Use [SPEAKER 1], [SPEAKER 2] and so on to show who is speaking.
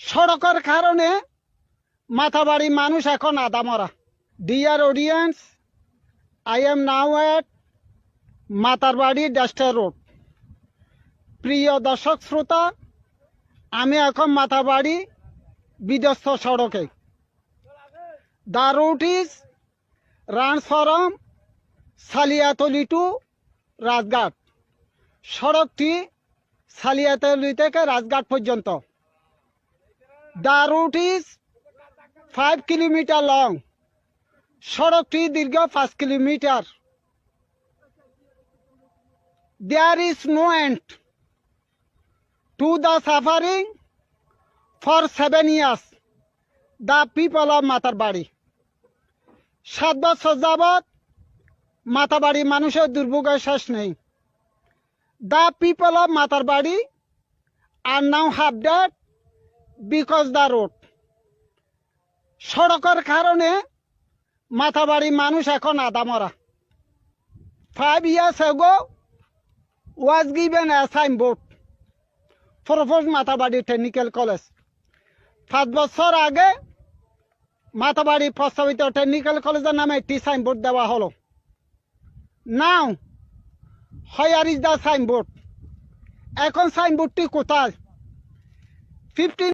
[SPEAKER 1] সড়কের কারণে মাথাবাড়ি মানুষ এখন আদামরা। Dear audience I am now at Matarbari disaster road প্রিয় দর্শক শ্রোতা, আমি এখন মাথাবাড়ি বিধ্বস্ত সড়কে। The route is runs from Saliatali to Rajghat সড়কটি সালিয়াতলি থেকে রাজঘাট পর্যন্ত। The route is five kilometre long সড়কটি দীর্ঘ পাঁচ kilometre there is no end to the suffering for seven years the people of Matarbari সাত বছর যাবৎ মাতাবাড়ি মানুষের দুর্ভোগের শেষ নেই। The people of Matarbari are now half dead because the road সড়কের কারণে মাথাবাড়ি মানুষ এখন আদামরা। Five years ago was given a signboard proposed Matarbari technical college পাঁচ বছর আগে মাথাবাড়ি প্রস্তাবিত টেকনিক্যাল কলেজের নামে একটি সাইনবোর্ড দেওয়া হলো। Now here is the signboard এখন সাইনবোর্ডটি কোথায়? ফিফটিন